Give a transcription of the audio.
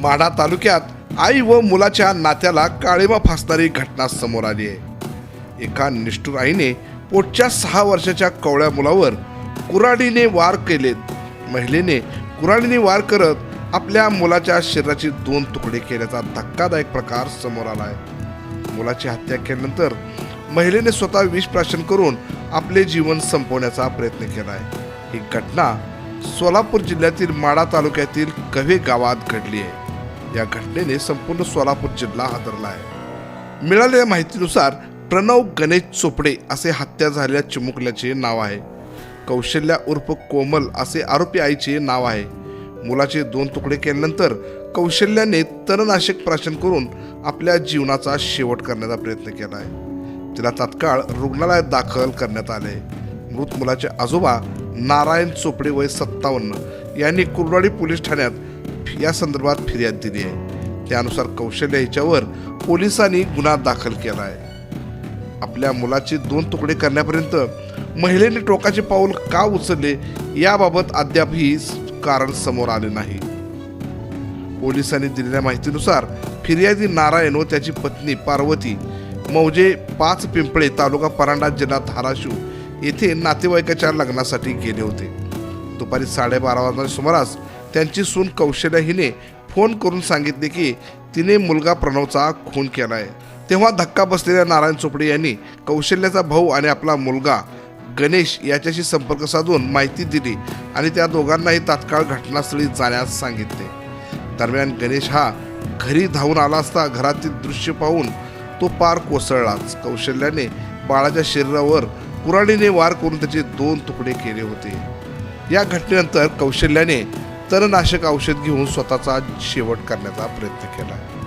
माढा तालुक्यात आई व मुलाच्या नात्याला काळीमा फासणारी घटना समोर आली आहे. एका निष्ठुर आईने पोटच्या सहा वर्षाच्या कवळ्या मुलावर कुऱ्हाडीने वार केलेत महिलेने कुऱ्हाडीने वार करत आपल्या मुलाच्या शरीराचे दोन तुकडे केल्याचा धक्कादायक प्रकार समोर आला आहे मुलाची हत्या केल्यानंतर महिलेने स्वतः विष प्राशन करून आपले जीवन संपवण्याचा प्रयत्न केला आहे ही घटना सोलापूर जिल्ह्यातील माडा तालुक्यातील कव्हे गावात घडली आहे. या घटनेने संपूर्ण सोलापूर जिल्हा हादरला आहे. मिळालेल्या माहितीनुसार प्रणव गणेश चोपडे असे हत्या झालेल्या चिमुकल्याचे नाव आहे. कौशल्या उर्फ कोमल असे आरोपी आईचे नाव आहे. मुलाचे दोन तुकडे केल्यानंतर कौशल्याने तणनाशक प्राशन करून आपल्या जीवनाचा शेवट करण्याचा प्रयत्न केला आहे. तिला तात्काळ रुग्णालयात दाखल करण्यात आले. मृत मुलाचे आजोबा नारायण चोपडे वय सत्तावन्न यांनी कुरवाडी पोलीस ठाण्यात या संदर्भात फिर्याद दिली आहे. त्यानुसार कौशल्य हिच्यावर पोलिसांनी गुन्हा दाखल केला आहे. आपल्या मुलाचे दोन तुकडे करण्यापर्यंत महिलेने टोकाचे पाऊल का उचलले याबाबत अद्यापही कारण समोर आले नाही. पोलिसांनी दिलेल्या माहितीनुसार फिर्यादी नारायण व त्याची पत्नी पार्वती मौजे पाच पिंपळे तालुका परांडा जिल्हा धाराशिव येथे नातेवाईकाच्या लग्नासाठी गेले होते. दुपारी साडेबारा वाजण्याच्या सुमारास त्यांची सून कौशल्या हिने फोन करून सांगितले की तिने मुलगा प्रणवचा खून केला आहे तेव्हा धक्का बसलेल्या नारायण चोपडे यांनी कौशल्याचा भाऊ आणि आपला मुलगा गणेश याच्याशी संपर्क साधून माहिती दिली आणि त्या दोघांनाही तात्काळ घटनास्थळी जाण्यास सांगितले. दरम्यान गणेश हा घरी धावून आला असता घरातील दृश्य पाहून तो पार कोसळलाच. कौशल्याने बाळाच्या शरीरावर कुराणीने वार करून त्याचे दोन तुकडे केले होते. या घटनेनंतर कौशल्याने तणनाशक औषध घेऊन स्वतःचा शेवट करण्याचा प्रयत्न केला.